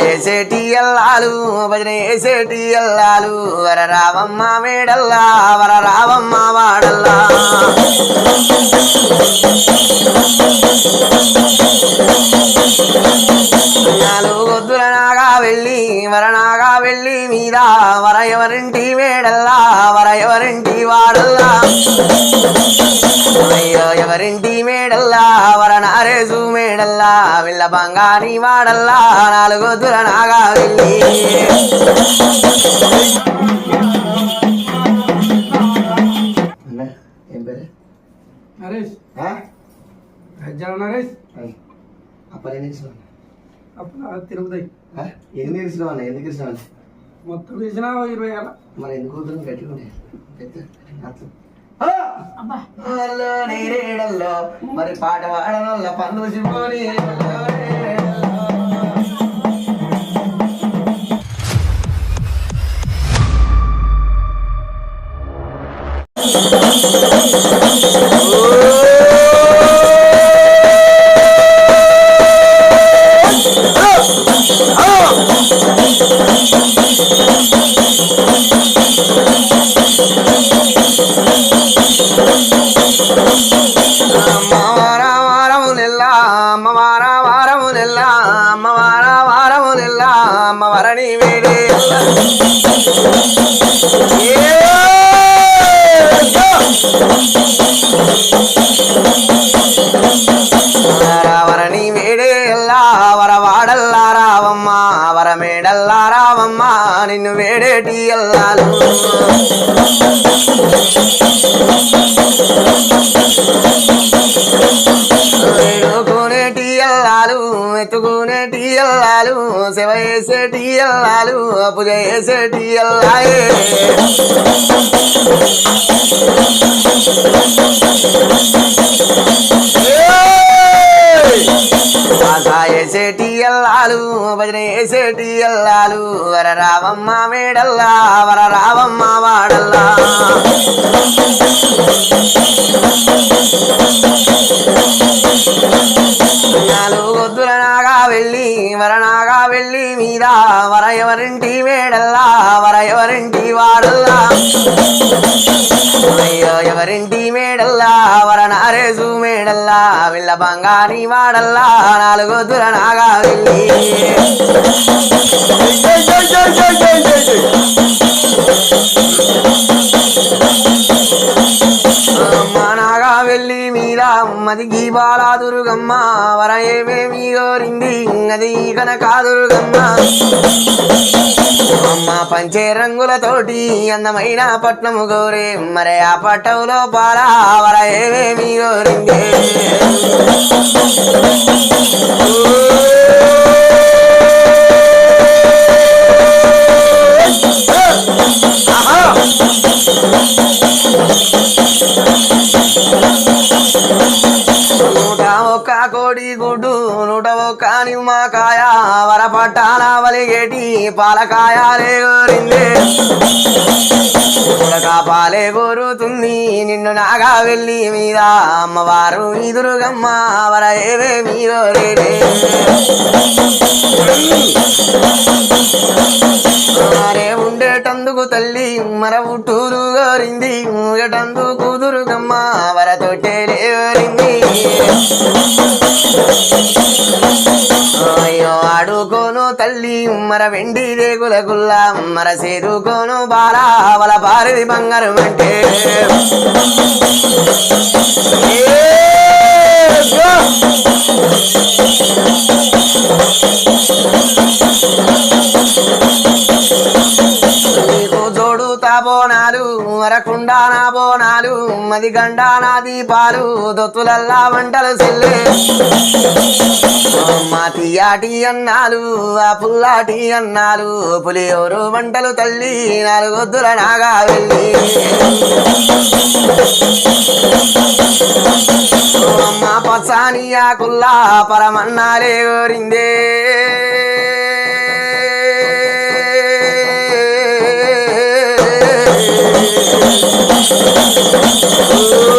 వేసేటి ఎల్లాలు భజన వేసేటి ఎల్లాలు వర రావమ్మ మేడల్లా వర రావమ్మ వాడల్లా నాలుగు వెళ్ళి వరనాగా వెళ్ళి మీద వర ఎవరింటి మేడల్లా వర ఎవరింటి వాడల్లా. అయ్యో ఎవరింటి మేడల్లా వర నారేసు మేడల్లా విల్ల బంగారి వాడల్లా నాలుగు వద్దుల నాగా వెళ్ళి నరేష్. నరేష్? అప్పుడు తిరుగుతాయి? ఎన్ని ఇచ్చినావు అన్న? ఎందుకు ఇచ్చినావు అన్న? మొత్తం తీసిన ఇరవై వేల. మరి ఎందుకు వద్దు గట్టిగా ఉండే? పెద్ద అట్లా. అల్లో నేరేడల్లో మరి పాట పాడనల్ల పండు చిపోని అమ్మ నిన్ను వేడేటి ఎల్లాలు వేడుకునేటి ఎల్లాలు ఎత్తుకునేటి ఎల్లాలు శివ వేసేటి ఎల్లాలు పూజ చేసేటి ఎల్లాయే వేసేటి ఎల్లాలు భజన వేసేటి ఎల్లాలు వర రావమ్మ మేడల్లా వర రావమ్మ వాడల్లా. నాలుగు వెళ్ళి వరనాగా వెళ్ళి మీద వర ఎవరింటి మేడల్లా వర ఎవరింటి వాడల్లా అయ్యో ఎవరింటి మేడల్లా వర మేడల్లా వెళ్ళ బంగారి వాడల్లా నాలుగో దురనాగా వెళ్ళి Thank you. అది మదికి దుర్గమ్మ వర ఏమేమి గోరింది అది కనక దుర్గమ్మ అమ్మ పంచే రంగులతోటి అందమైన పట్నము గోరే మరే ఆ పట్టంలో పాల వర ఏమేమి గోరింది. పట్టాల వలిగేటి పాలకాయలే గోరింది పాలే కోరుతుంది నిన్ను నాగా వెళ్ళి మీద అమ్మవారు ఎదురుగమ్మ వరయేవే ఏవే మీరు మరే ఉండేటందుకు తల్లి మర ఉట్టూరు గోరింది ఉండేటందుకు దుర్గమ్మ వరతోటే తొట్టెలే తల్లి ఉమ్మర వెండి రేగుల గుల్ల ఉమ్మర సేరుకోను బాలా వల భారది బంగారం అంటే తాబోనాలు మరకుండా నా బోనాలు మది గండా నా దీపాలు దొత్తులల్లా వంటలు సిల్లే. అమ్మ తీయాటి అన్నాలు ఆ పుల్లాటి అన్నాలు పులియోరు వంటలు తల్లి నాలుగొద్దుల నాగా వెళ్ళి. అమ్మ పసానియా కుల్లా పరమన్నాలే ఓరిందే. Oh, oh.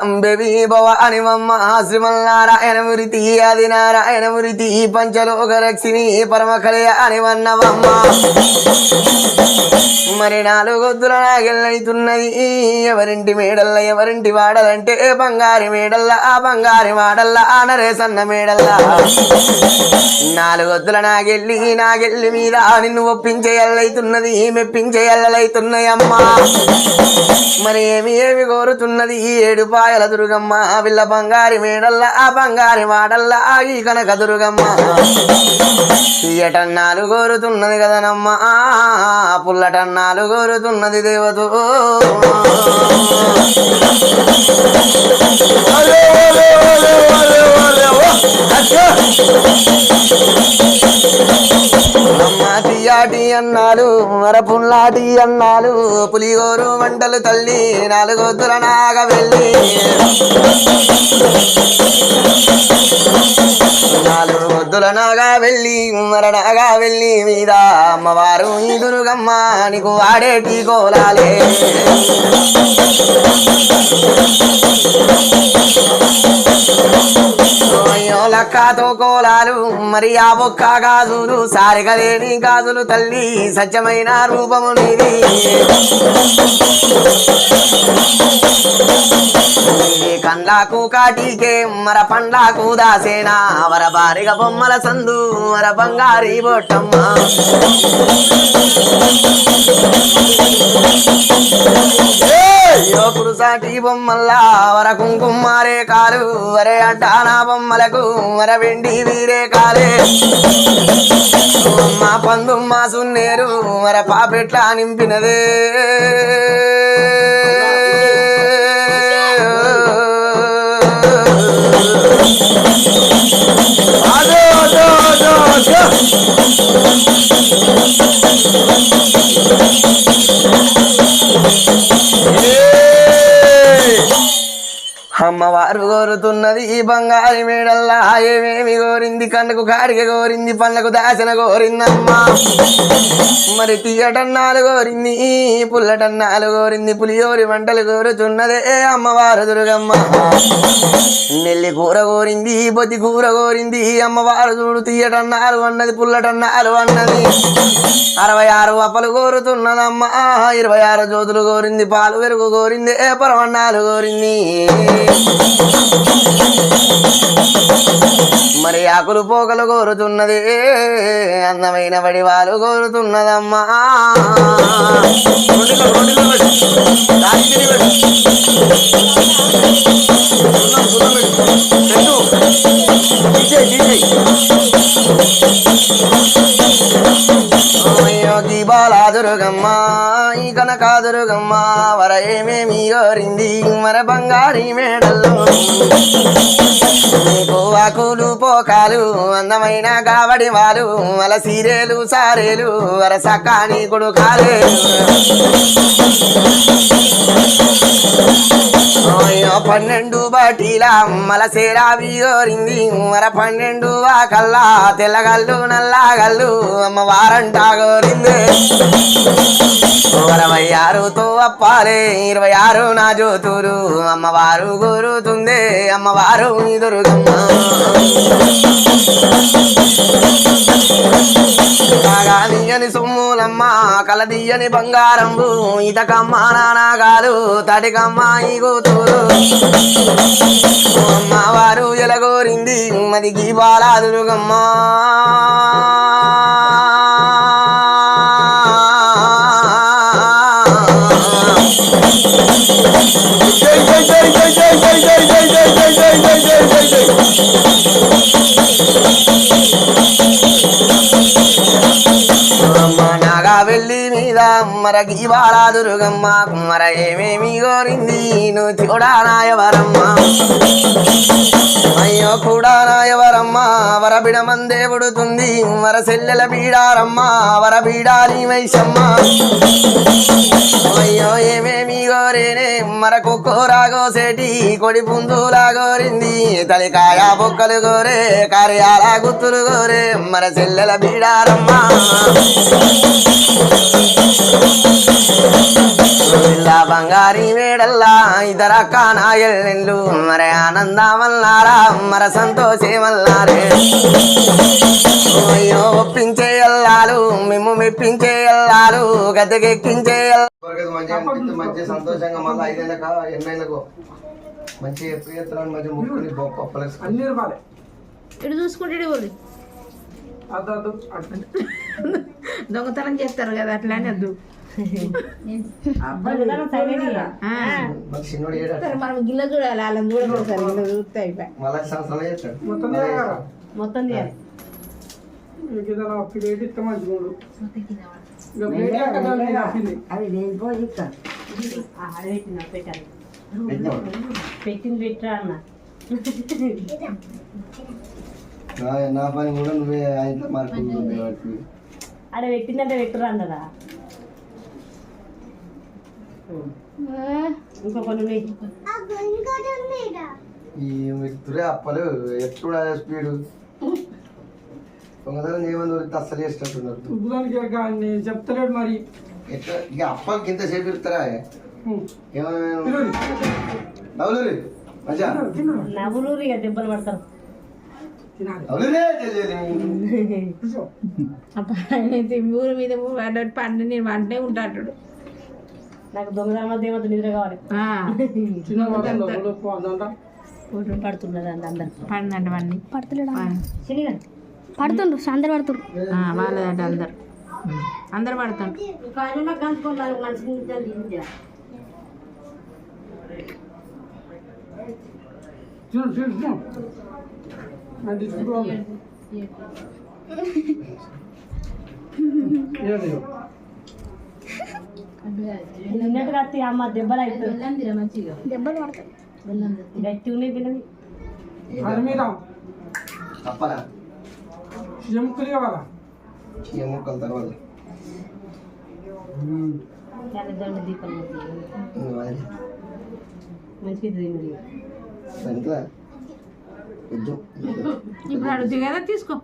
అంబెవీభవ అనిమమ్మ శ్రీమన్నారాయణమురితి ఆది నారాయణమురితి పంచలోకరక్షిణి పరమకలయ అనివన్నవమ్మ మరి నాలుగొద్దుల నాగెళ్ళైతున్నది ఎవరింటి మేడల్ల ఎవరింటి వాడలంటే బంగారి మేడల్ల ఆ బంగారి వాడల్ల ఆ నరేసన్న మేడల్ల. నాలుగొద్దుల నాగెళ్ళి నాగెళ్ళి మీద నిన్ను ఒప్పించే ఎల్లైతున్నది మరి ఏమి ఏమి కోరుతున్నది ఏడుపా పాయల దుర్గమ్మ విల్ల బంగారి మేడల్ల ఆ బంగారి వాడల్ల ఆగి కనక దుర్గమ్మ. తీయటన్నాలు కోరుతున్నది కదనమ్మ పుల్లటన్నాలు కోరుతున్నది దేవతో. అమ్మ అన్నాలు మరపుల్లాటి అన్నాలు పులిగోరు వంటలు తల్లి నాలుగొద్దుల నాగ వెళ్ళి. నాలుగు వద్దుల నాగా వెళ్ళి మరణగా వెళ్ళి మీద అమ్మవారు ఈ దుర్గమ్మ నీకు వాడేటి కోలాలే. అయ్యో లక్కతో కోలాలు మరి ఆ బొక్క గాజులు సారిగలేని గాజులు తల్లి సత్యమైన రూపము నీది. కండ్లకు కాటికే మర పండ్లకు దాసేనా? వర బారిగ బొమ్మల సందు వర బంగారి బొట్టమ్మ. ఏయ్! పురుసాటి బొమ్మల్లా వర కుంకుమారే కాలు వరే అడ్డానా బొమ్మలకు వర వెండి వీరే కాలే మా పందుమ్మ సున్నేరు వర పాపెట్లా నింపినదే. Yeah. ఉన్నది ఈ బంగారి మేడల్లా. ఏమేమి కోరింది? కన్నుకు కాడికి కోరింది పళ్ళకు దాచిన కోరిందమ్మా. మరి తీయటన్నాలు కోరింది పుల్లటన్నాలు కోరింది పులియోరి వంటలు కోరుతున్నదే అమ్మవారు దుర్గమ్మ. నెల్లి కూర కోరింది బొద్ది కూర కోరింది అమ్మవారు చూడు తీయటన్నారు అన్నది పుల్లటన్నాలు అన్నది. అరవై ఆరు అప్పలు కోరుతున్నదమ్మా. ఇరవై ఆరు జ్యోతులు కోరింది పాలు వెరుగు కోరింది ఏ పరవన్నాలు కోరింది. మరి ఆకులు పోకలు కోరుతున్నది. అందమైన వడివాలు కోరుతున్నదమ్మా. రొట్టెలు, రొట్టెలు దుర్గమ్మ ఈ కనక దుర్గమ్మ వర ఏమేమి గోరింది మర బంగారి మేడల్లో. ఆకులు పోకాలు అందమైన కావడి వాలు మల సీరేలు సారేలు వర సకాని కొడుకాలే పన్నెండు బాటీల మల సేరావి గోరింది మర పన్నెండు వాకల్లా తెల్లగల్లు నల్లగల్లు అమ్మ వారంటా గోరింది అరవై ఆరుతో అప్పాలే ఇరవై ఆరు నా జ్యోతురు అమ్మవారు కోరుతుంది అమ్మవారు నీ దుర్గమ్మ. కాగాదియని సొమ్ములమ్మ కలదియని బంగారంబు ఇతకమ్మ నానాగాలు తడికమ్మ ఈ కూతురు అమ్మవారు ఎలగోరింది మది గీబాలా దుర్గమ్మ కుమ్మరకి మరకి ఇవాళ దుర్గమ్మ కుమ్మర ఏమేమి కోరింది? నువ్వు చూడా నాయవరమ్మ అయ్యో కూడా నాయవరమ్మ వరబి బిడమందే పుడుతుంది మర సెల్లెల బీడారమ్మ వర బీడాలి వైశమ్మ. అయ్యో ఏమేమి గోరేనే మరకు కోరాగోసేటి కొడి పుందులాగోరింది తలికాయ బొక్కలు గోరే కార్యాల గుత్తులు గోరే మర చెల్లెల బీడారమ్మ బంగారి వేడల్లా ఇతర కానాయల్లు మరి ఆనందమల్లారా మర సంతోషమల్లారే అయ్యో ఒప్పించే ఎల్లాలు మేము మెప్పించే ఎల్లాలు గద్దెకెక్కించే మంచి మంచి సంతోషంగా మళ్ళీ ఐదేళ్ళక ఎన్నైళ్ళకు మంచి ముక్కుని అన్ని రూపాయలే ఇటు చూసుకుంటే అద్దు దొంగతనం చేస్తారు కదా అట్లా అని వద్దు ఆ, మరి చిన్నోడు ఏడాడు సరే మనం గిల్ల చూడాలి వాళ్ళని చూడకూడదు సార్ గిల్ల చూస్తే అయిపోయి. మొత్తం పెట్టినాడు పెట్టింది పెట్టరా అన్న? నా- నా పని కూడా నువ్వే ఆయన మార్పు ఆడ పెట్టిందంటే పెట్టురా అన్నదా? ఇంకో కొన్ని ఈ వ్యక్తులే అప్పలు ఎప్పుడు అదే స్పీడు దొంగతనం చేయమని దొరికి అస్సలు చేసినట్టున్నారు చెప్తలేడు మరి. ఎట్లా? ఇక అప్పకి ఇంతసేపు ఇస్తారా హ్మ్. ఏమైనా మంచిగా. నవ్వులూరు ఇక దెబ్బలు పడతారు. ఊరి మీద పండు నేను వంటే ఉంటాడు నాకు దొంగతనం దేవత నిద్ర కావాలి. అంత. అందరు. వాడిని. చిన్నగా పడుతుండ్రు అందరు పడుతుండ్రు వాళ్ళదంట అందరు. అందరు పడుతుండ్రు తిను. అది తీసుకుంటూ ఏది? నిన్నట్టుగా అత్తి అమ్మ దెబ్బలు అవుతుంది దెబ్బలు పడతాయి. గట్టి ఉన్నాయి పిల్లలు తప్పనా ఎముకలు కావాలా తర్వాత. మంచిగా ఇప్పుడు అడుగుతుంది కదా తీసుకో.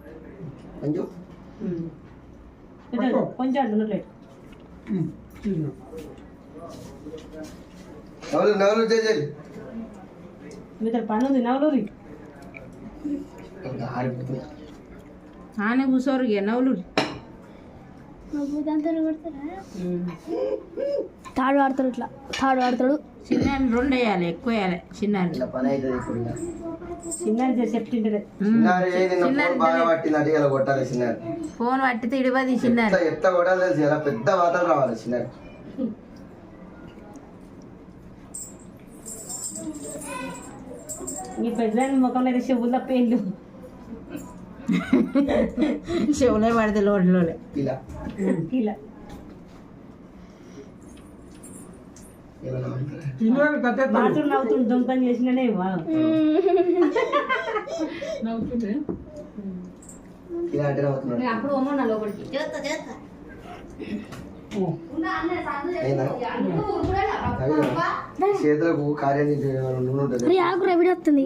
కొంచెం చేయాలి మీతో పని ఉంది ఆరిపోతుంది ఆనే కూర్చోరు ఇక కొడతారా? తాడు ఆడతాడు ఇట్లా. తాడు ఆడతాడు. చిన్న రెండు వేయాలి ఎక్కువ వేయాలి చిన్న చిన్న ఫోన్ పట్టితే ఇడిపోది చిన్న ఎట్లా కొట్టాలి తెలిసి పెద్ద వాతలు రావాలి చిన్నారి ఈ పెద్దదాని ముఖంలో అయితే చెవుల పెయిన్లు చెవులే పడితే లోడ్లోనే. ఇలా. ఇలా. మాత్రం నవ్వుతుండు దొంగతనం చేసిననే లోపలికి? అవి చేతులకు కార్యం చేసే ఆకు రవిడి వస్తుంది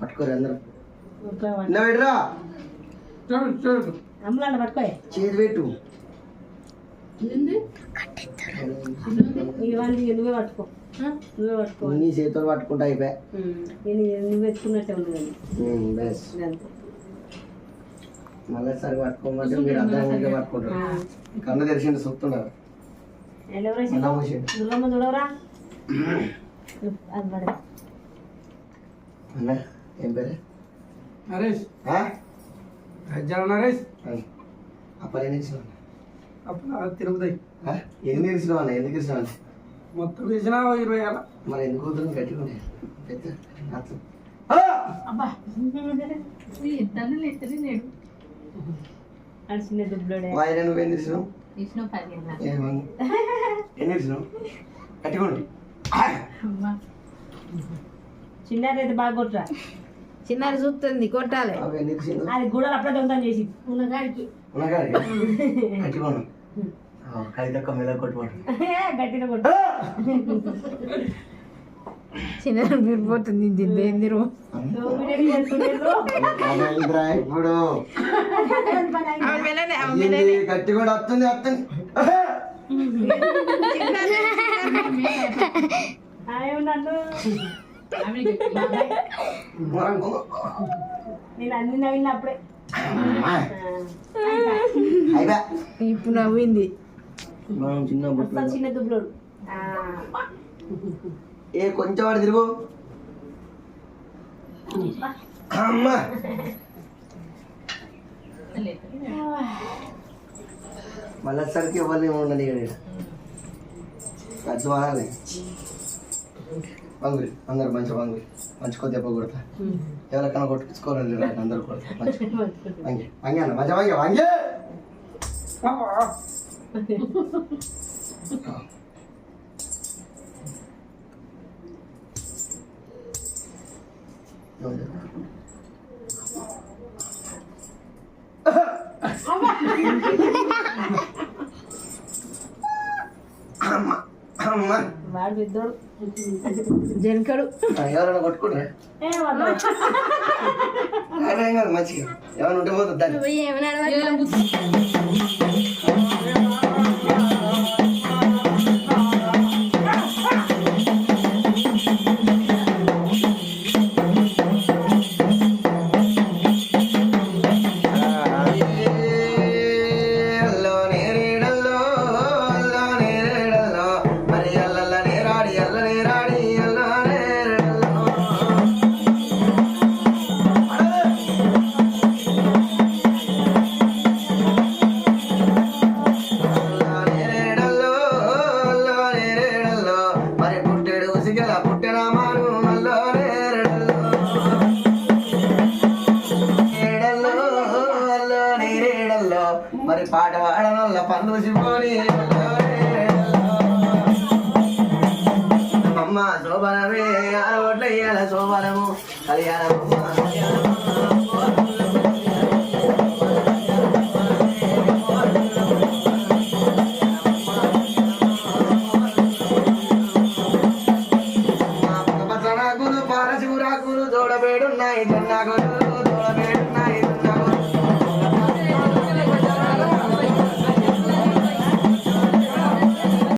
పట్టుకోరు అందరూ. పట్టుకోయే. చేతి పెట్టు. ఇవన్నీ నువ్వే పట్టుకో? నువ్వే పట్టుకో. నీ చేతులు పట్టుకుంటా అయిపోయా. నువ్వు కానీ ఉమ్, బెస్. అంతే మళ్ళీ సరి పట్టుకోమంటే మీరు అందరం ఉంటే పట్టుకుంటారు. కన్ను తెరిచిండు చూస్తున్నారు ఏం పేరు? గజ్జల నరేష్. ఎన్ని? అప్పుడు తిరుగుతాయి? ఎన్ని ఎందుకు? మొత్తం వేసినా ఇరవై వేల? మరి ఎందుకు కూతురు గట్టిగా ఉండే. పెద్ద అట్లా. అది చిన్న దుబ్బులోడే. వాయిదా నువ్వు ఎన్ని ఇచ్చినావు? గట్టిగా ఉండు. అయితే బాగా కొట్టురా. చిన్నారి చూస్తుంది కొట్టాలి. అది గూడలు అప్పుడే దొంగతనం చేసి ఉన్నగాడికి కొట్టుకోండి కొట్టు. చిన్న విడిపోతుంది. ఇప్పుడు. గట్టి కూడా వస్తుంది వస్తుంది. నన్ను. నేను అన్ని ఇప్పుడు నవ్వింది. చిన్న చిన్న దుబ్బలోడు ఏ కొంచెం వాడు తిరుగు. అమ్మా. మళ్ళీసరికి ఎవరిని ఉండని అది వాడాలి బంగురి అందరు మంచి బంగురి మంచి కొద్ది దెబ్బ కొడతా ఎవరికైనా కొట్టుకోవాలి అందరు కొడతా మంచి వంగి వంగి అన్న మంచి వంగి వంగి పెద్దోడు జనకడు. ఎవరైనా కొట్టుకుంటారా? ఏ వద్దు. అదేం కాదు మంచిగా. ఏమైనా ఉంటే పోతుంది పాట పాడనల్ల పందులు సిపోని అమ్మ శోభనమే ఆరోట్ల ఇయ్యాల శోభనము కలియాలమ్మ